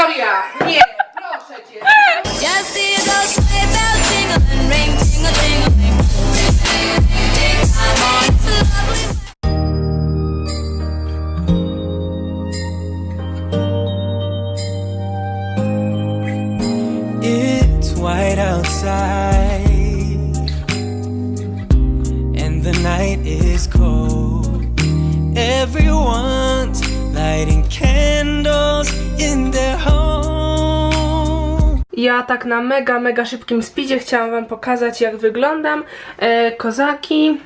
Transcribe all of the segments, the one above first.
Wiktoria, nie, proszę cię. Just see those sleigh bells jingling, ring, tingle, tingling. Come on, it's a lovely It's white outside, and the night is cold. Everyone's Ja tak na mega, mega szybkim speedzie chciałam wam pokazać jak wyglądam. E, kozaki.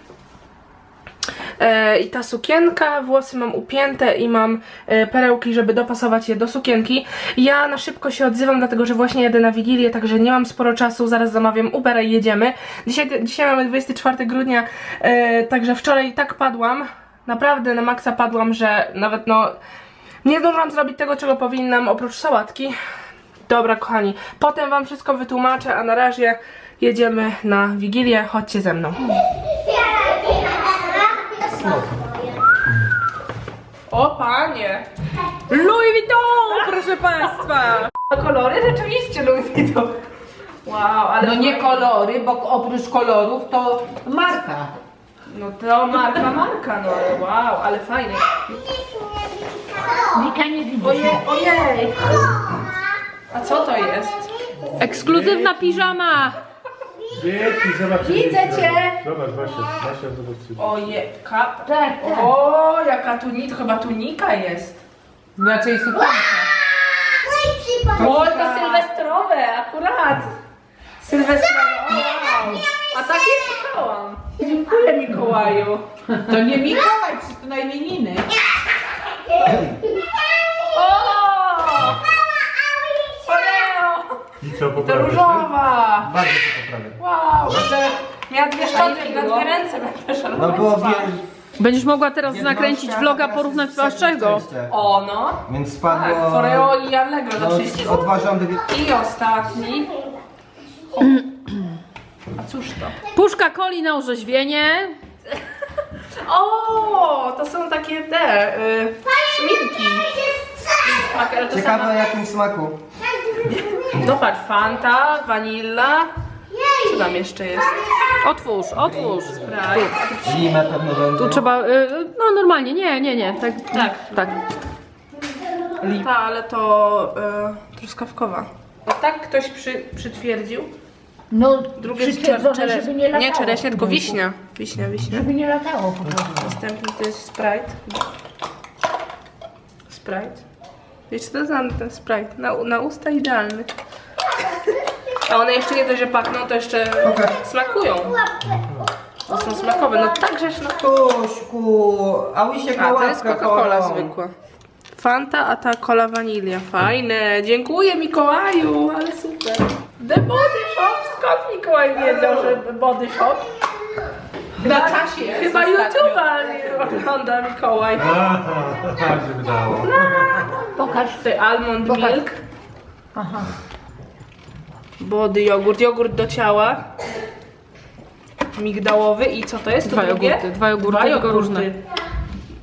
E, I ta sukienka, włosy mam upięte i mam e, perełki, żeby dopasować je do sukienki. Ja na szybko się odzywam, dlatego że właśnie jadę na Wigilię, także nie mam sporo czasu, zaraz zamawiam Ubera i jedziemy. Dzisiaj, dzisiaj mamy 24 grudnia, e, także wczoraj tak padłam, naprawdę na maksa padłam, że nawet no nie zdążyłam zrobić tego, czego powinnam, oprócz sałatki. Dobra, kochani, potem wam wszystko wytłumaczę, a na razie jedziemy na Wigilię, chodźcie ze mną. O panie! Louis Vuitton, proszę państwa! Kolory rzeczywiście Louis Vuitton. Wow, ale No nie kolory, bo oprócz kolorów to marka. No to marka, marka, no ale wow, ale fajne. Wika nie widzi. Ojej, ojej! A co to jest? Ekskluzywna piżama! Dzieci, zobacz. Widzę cię! Zobacz, Basia, Basia, zobacz. Oje, ka... Tak, O, jaka tunika, chyba tunika jest. Raczej sukienka. O, to sylwestrowe, akurat. Sylwestrowe, o, wow. A takie szukałam. Dziękuję Mikołaju. To nie Mikołaj, przecież to na imieniny. O! I co, To różowa. Bardzo się poprawię. Wow, będę miała dwie szczotki na dwie ręce, będę. No było wiele, Będziesz mogła teraz nakręcić vloga porównawczego. O, no. Więc Tak, spadło... w Oreo i Allegro no, za 30 odważam wy... I ostatni. A cóż to? Puszka coli na orzeźwienie. O, to są takie te y, szminki. Ale to Ciekawe o jakim smaku. No patrz, Fanta, vanilla. Co tam jeszcze jest? Otwórz, otwórz. Sprite. Zimę pewno będzie. Tu trzeba, y, no normalnie, nie, nie, nie, tak, Tak. tak. Ta, ale to y, truskawkowa. No tak ktoś przy, przytwierdził. No, Drugie jest przytwierdzone, czere, żeby nie latało. nie czereśnie, tylko wiśnia. Wiśnia, wiśnia. Żeby nie latało po prostu. Następny to jest Sprite. Sprite. Wiecie, to znam ten Sprite. Na, na usta idealny. A one jeszcze nie dość, że pachną, to jeszcze Okej. smakują. To są smakowe. No tak grzeszno. Tuśku, a łysiek ma A, to jest łapkę Coca-Cola kolą. zwykła. Fanta, a ta cola wanilia. Fajne. Dziękuję Mikołaju, ale super. The Body Shop. Skąd Mikołaj wiedział, że Body Shop? Na czasie jest Chyba. YouTube'a ogląda Mikołaj. Aha, tak się wydało. Pokaż. Tutaj almond milk. Body jogurt, jogurt do ciała. Migdałowy i co to jest? To Dwa drugie? jogurty, dwa jogurty, Dwa jogurty. różne.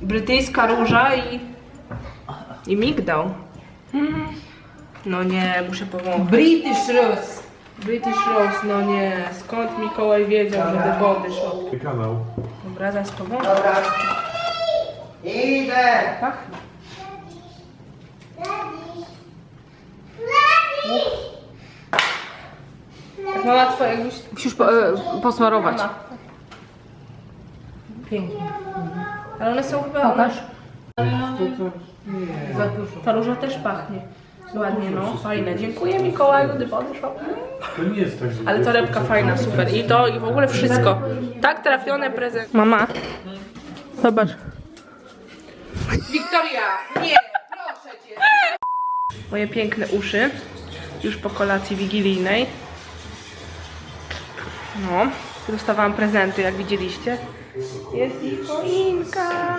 Brytyjska róża i... I migdał. Mm. No nie, muszę powąchać. British Rose. British Rose, no nie. Skąd Mikołaj wiedział, że The Body Shop? Kanał. Dobra, zaraz powącham. Dobra. Idę. Pachnie. Mama twoja jakbyś... Musisz po, e, posmarować. Pięknie. Ale one są chyba... Pokaż. Za dużo. Ta róża też pachnie. Ładnie, no. Fajne. Dziękuję Mikołaju, Body Shop. To nie jest tak, że... Ale torebka fajna, super. I to, i w ogóle wszystko. Tak trafione prezent. Mama. Zobacz. Wiktoria, nie, proszę cię. Moje piękne uszy. Już po kolacji wigilijnej. No. Dostawałam prezenty, jak widzieliście. Jest i choinka.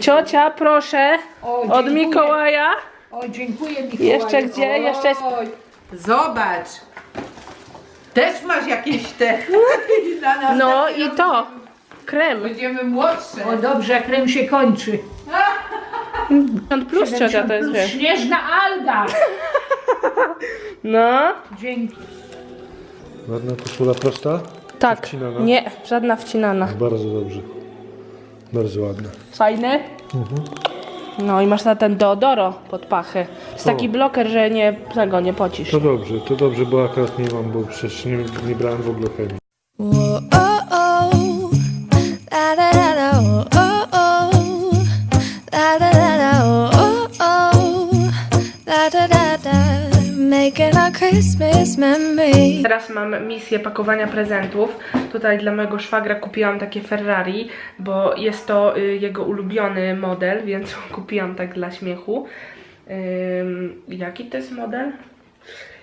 Ciocia, proszę. O, Od dziękuję. Mikołaja. O, dziękuję Mikołaju. Jeszcze gdzie? Jeszcze jest- Oj, Zobacz. Też masz jakieś te... dla nas No i to. Krem. Będziemy młodsze. O dobrze, krem się kończy. 50 plus ciocia to jest, wiesz. Śnieżna Alga. No. Dzięki. Ładna koszula prosta? Tak. Wcinana? Nie, żadna wcinana. Bardzo dobrze. Bardzo ładna. Fajny? No i masz na ten Deodoro pod pachy. Jest taki bloker, że nie, tego nie pocisz. To dobrze, to dobrze, bo akurat nie mam, bo przecież nie, nie brałem w ogóle chemii. Teraz mam misję pakowania prezentów. Tutaj dla mojego szwagra kupiłam takie Ferrari, bo jest to y, jego ulubiony model, więc kupiłam tak dla śmiechu. Jaki to jest model?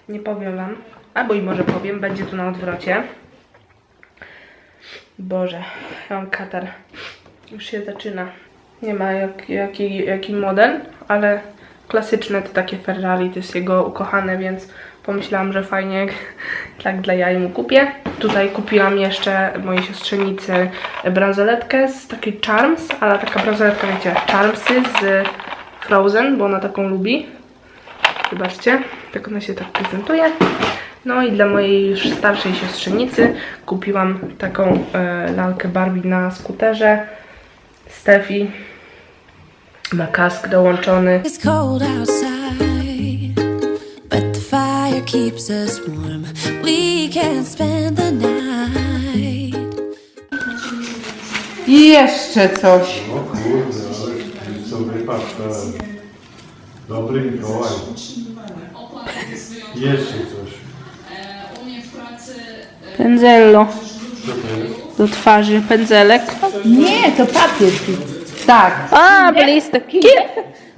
Nie powiem wam. Albo i może powiem, będzie tu na odwrocie. Boże, ja mam katar. Już się zaczyna. Nie ma jak, jaki, jaki model, ale klasyczne to takie Ferrari, to jest jego ukochane, więc pomyślałam, że fajnie tak dla jaj mu kupię. Tutaj kupiłam jeszcze mojej siostrzenicy bransoletkę z takiej Charms, ale taka bransoletka, wiecie, Charmsy z Frozen, bo ona taką lubi. Zobaczcie, tak ona się tak prezentuje. No i dla mojej już starszej siostrzenicy kupiłam taką e, lalkę Barbie na skuterze. Stefi ma kask dołączony. It's cold outside, keeps us warm. We can spend the night. I jeszcze coś. O kurde, ale co wypatrz, Dobry Mikołaj. Jeszcze coś. Pędzello Co to jest? do twarzy, pędzelek. Nie, to papier. Tak. A, blistek.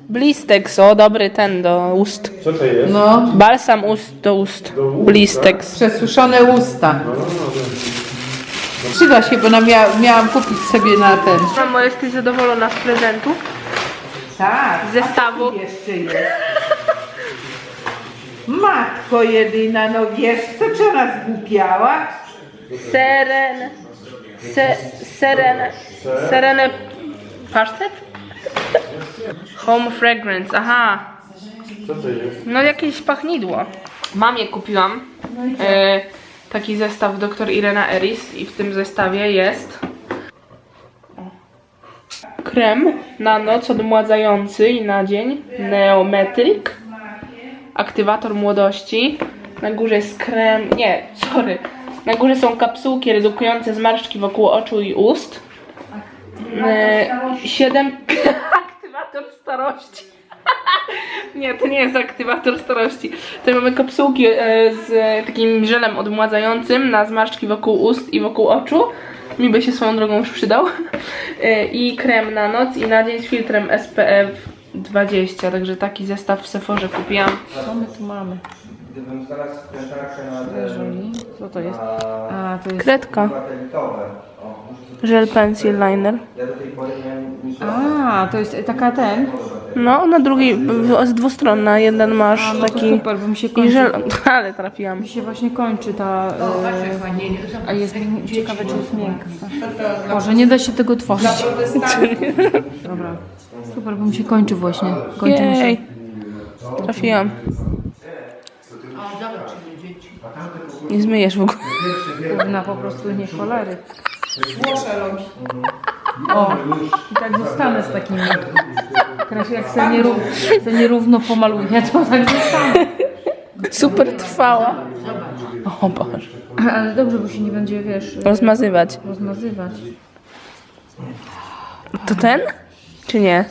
Blistex, o dobry ten do ust. Co to jest? No, Balsam ust do ust. Do ust, Blistex. przesuszone usta. No, no, no. Przyda się, bo na mia miałam kupić sobie na ten. Mamo, jesteś zadowolona z prezentu? Tak. Z zestawu? Jeszcze jest. Matko jedyna, no wiesz, co czy ona zgłupiała? Seren... Se, seren... Serenę... Pasztet? Home fragrance, aha. Co to jest? No jakieś pachnidło. Mamie kupiłam e, taki zestaw dr Irena Eris i w tym zestawie jest krem na noc odmładzający i na dzień Neometric. Aktywator młodości. Na górze jest krem, nie, sorry. Na górze są kapsułki redukujące zmarszczki wokół oczu i ust. E, 7 aktywator starości nie, to nie jest aktywator starości. Tutaj mamy kapsułki e, z takim żelem odmładzającym na zmarszczki wokół ust i wokół oczu. Mi by się swoją drogą już przydał. E, I krem na noc i na dzień z filtrem SPF 20. Także taki zestaw w Sephorze kupiłam. Co my tu mamy? Gdybym znalazł skrętarkę na ten... Co to jest? A, to jest... Kredka. Żel pencil liner. Ja do tej pory miałem... A, to jest taka ten. No, na drugiej, w- z dwustronna. Jeden masz A, no to taki super, bo mi się i kończy. żel, ale trafiłam. Mi się właśnie kończy ta... E, a jest mi- ciekawe, czy jest miękka. Może nie da się tego tworzyć. Dobra. Super, bo mi się kończy właśnie. Kończy mi się. Jej, trafiłam. Nie zmyjesz w ogóle. Kurna, po prostu nie cholery. O, i tak zostanę z takimi. Teraz jak sobie, nierów, sobie nierówno pomaluję, to tak zostanę. Super trwała. O Boże. Ale dobrze, bo się nie będzie, wiesz, Rozmazywać. rozmazywać. To ten? Czy nie?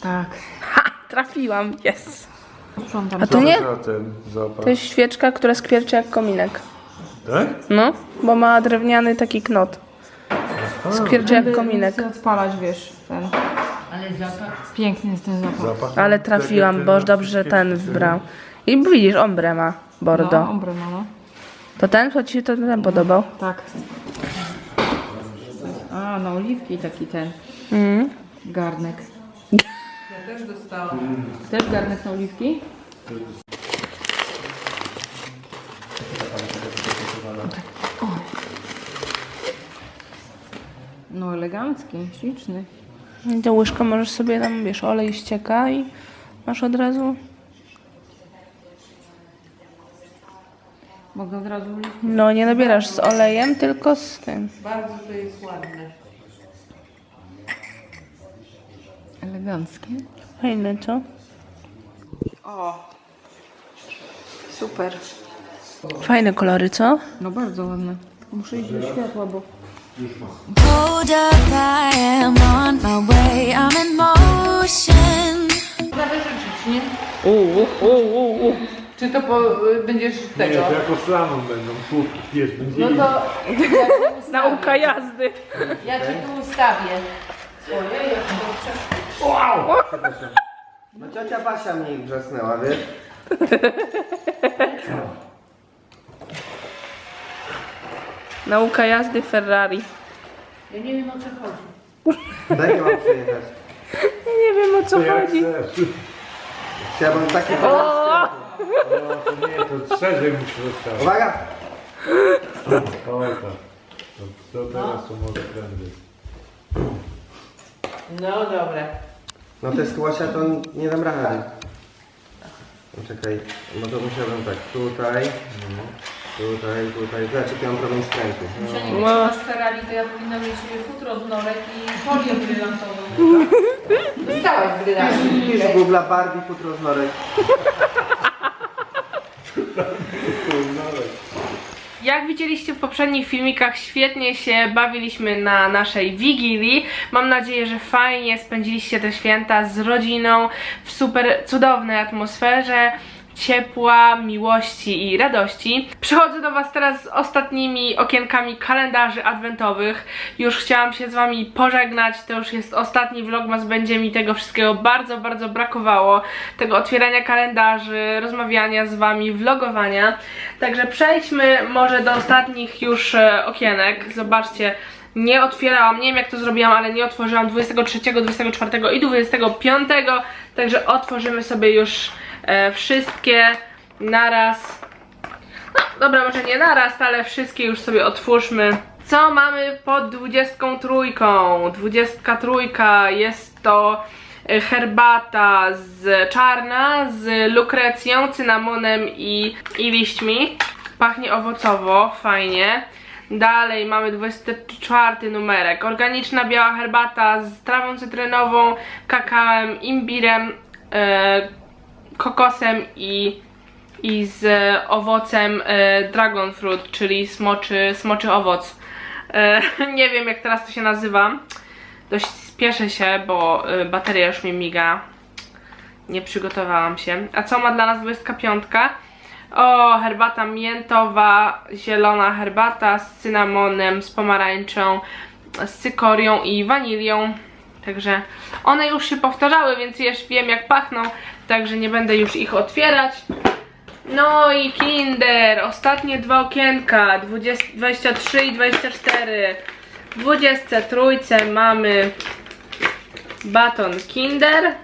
Tak. Ha! Trafiłam, yes. Sprzątam. A to nie? Za ten zapach. To jest świeczka, która skwierczy jak kominek. Tak? No, bo ma drewniany taki knot. Skwierczy jak kominek. Odpalać, wiesz, ten. Ale zapach. Piękny jest ten zapach. Zapach. Ale trafiłam, bo dobrze, że ten wybrał. I widzisz, ombre ma, bordo. No, ombre ma, no. To ten, co ci się to ten podobał? Tak. A, na oliwki taki ten. Mhm. Garnek. Ja też dostałam. Też garnek na oliwki? No elegancki, śliczny. I tę łyżkę możesz sobie tam, wiesz, olej ścieka i masz od razu. Mogę od razu. No, nie nabierasz z olejem, tylko z tym. Bardzo to jest ładne. Eleganckie. Fajne, co? O! Super. Fajne kolory, co? No bardzo ładne. Muszę iść do światła, bo... Hold up, I am on my way. I'm in motion. Uuu, uuu, uuu. Czy to po, będziesz Nie, tego? to jako slalom będą. Słupki, wiesz, będzie No to ja cię ustawię. Nauka jazdy. Ja cię tu ustawię. Ojej, jak to No ciocia Basia mnie wrzasnęła, wiesz? Nauka jazdy Ferrari. Ja nie wiem o co chodzi. Daj mam przyjechać. Nie wiem o co chodzi. chcesz. Chciałbym takie... No to nie, to szerzej musisz rozstawić. Uwaga! O tak. To, to teraz są może trendy. No dobra. No te skłosia to nie dam rady. No czekaj, no to musiałbym tak, tutaj, tutaj, tutaj, znaczy ja mam problem skrętu. No. No. masz Ferrari, to ja powinna mieć futro z norek i folię brylantową. Dostałaś brylanty. Widzisz, Google Barbie, futro z norek. Jak widzieliście w poprzednich filmikach, świetnie się bawiliśmy na naszej Wigilii. Mam nadzieję, że fajnie spędziliście te święta z rodziną w super cudownej atmosferze ciepła, miłości i radości. Przychodzę do Was teraz z ostatnimi okienkami kalendarzy adwentowych. Już chciałam się z Wami pożegnać, to już jest ostatni vlogmas, będzie mi tego wszystkiego bardzo, bardzo brakowało. Tego otwierania kalendarzy, rozmawiania z Wami, vlogowania. Także przejdźmy może do ostatnich już e, okienek. Zobaczcie, nie otwierałam, nie wiem jak to zrobiłam, ale nie otworzyłam 23, 24 i 25, także otworzymy sobie już wszystkie naraz. No, dobra, może nie naraz, ale wszystkie już sobie otwórzmy. Co mamy pod 23? 23 jest to e, herbata z czarna z lukrecją, cynamonem i, i liśćmi. Pachnie owocowo, fajnie. Dalej mamy 24 numerek. Organiczna biała herbata z trawą cytrynową, kakałem, imbirem, e, kokosem i, i z owocem e, dragon fruit, czyli smoczy, smoczy owoc. E, nie wiem jak teraz to się nazywa. Dość spieszę się, bo e, bateria już mi miga. Nie przygotowałam się. A co ma dla nas 25? O, herbata miętowa, zielona herbata z cynamonem, z pomarańczą, z cykorią i wanilią. Także one już się powtarzały, więc już wiem jak pachną, także nie będę już ich otwierać. No i Kinder, ostatnie dwa okienka, 20, 23 i 24. W 23 mamy baton Kinder.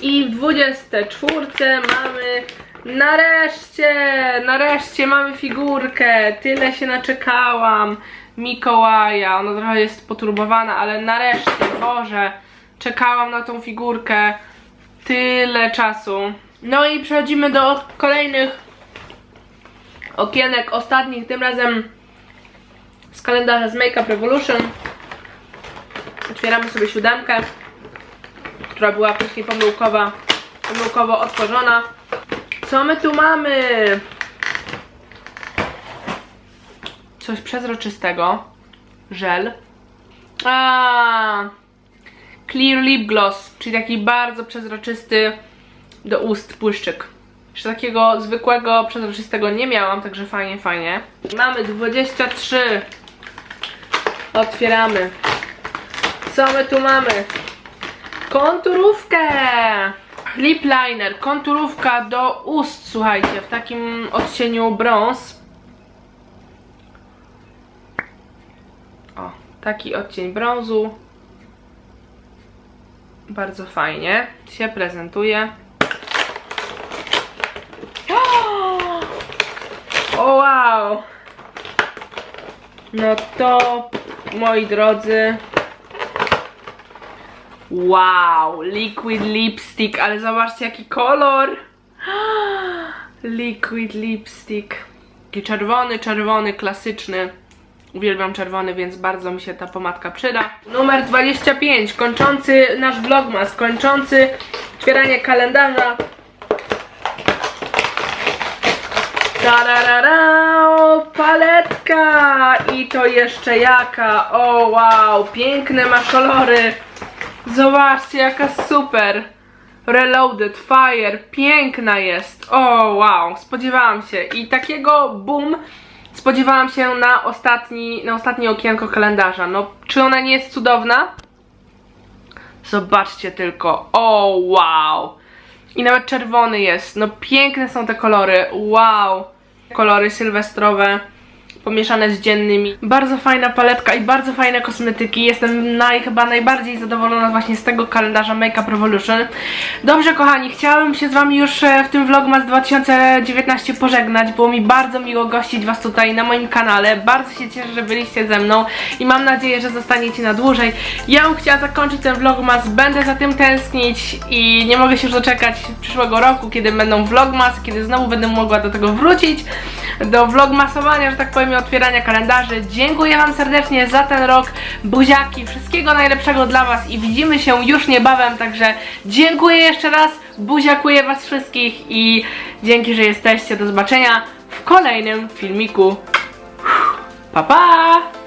I w 24 mamy nareszcie, nareszcie mamy figurkę. Tyle się naczekałam. Mikołaja. Ona trochę jest poturbowana, ale nareszcie, Boże, czekałam na tą figurkę tyle czasu. No i przechodzimy do kolejnych okienek, ostatnich, tym razem z kalendarza z Makeup Revolution. Otwieramy sobie siódemkę która była wcześniej pomyłkowa, pomyłkowo otworzona. Co my tu mamy? Coś przezroczystego. Żel. A, Clear Lip Gloss, czyli taki bardzo przezroczysty do ust błyszczyk. Jeszcze takiego zwykłego, przezroczystego nie miałam, także fajnie, fajnie. Mamy 23. Otwieramy. Co my tu mamy? Konturówkę! Lip liner, konturówka do ust, słuchajcie, w takim odcieniu brąz. O, taki odcień brązu. Bardzo fajnie się prezentuje. O wow! No to, moi drodzy, wow, liquid lipstick, ale zobaczcie jaki kolor. Liquid lipstick. Taki czerwony, czerwony, klasyczny. Uwielbiam czerwony, więc bardzo mi się ta pomadka przyda. Numer 25, kończący nasz vlogmas, kończący otwieranie kalendarza. Tararara, paletka! I to jeszcze jaka! O wow, piękne ma kolory! Zobaczcie, jaka super! Reloaded Fire, piękna jest! O wow, spodziewałam się. I takiego boom spodziewałam się na, ostatni, na ostatnie okienko kalendarza. No, czy ona nie jest cudowna? Zobaczcie tylko. O wow! I nawet czerwony jest. No piękne są te kolory. Wow. Kolory sylwestrowe pomieszane z dziennymi. Bardzo fajna paletka i bardzo fajne kosmetyki. Jestem naj, chyba najbardziej zadowolona właśnie z tego kalendarza Makeup Revolution. Dobrze kochani, chciałabym się z wami już e, w tym vlogmas 2019 pożegnać. Było mi bardzo miło gościć was tutaj na moim kanale. Bardzo się cieszę, że byliście ze mną i mam nadzieję, że zostaniecie na dłużej. Ja bym chciała zakończyć ten vlogmas, będę za tym tęsknić i nie mogę się już doczekać przyszłego roku, kiedy będą vlogmas, kiedy znowu będę mogła do tego wrócić, do vlogmasowania, że tak powiem, otwierania kalendarzy. Dziękuję Wam serdecznie za ten rok, buziaki, wszystkiego najlepszego dla Was i widzimy się już niebawem, także dziękuję jeszcze raz, buziakuję Was wszystkich i dzięki, że jesteście. Do zobaczenia w kolejnym filmiku. Pa, pa!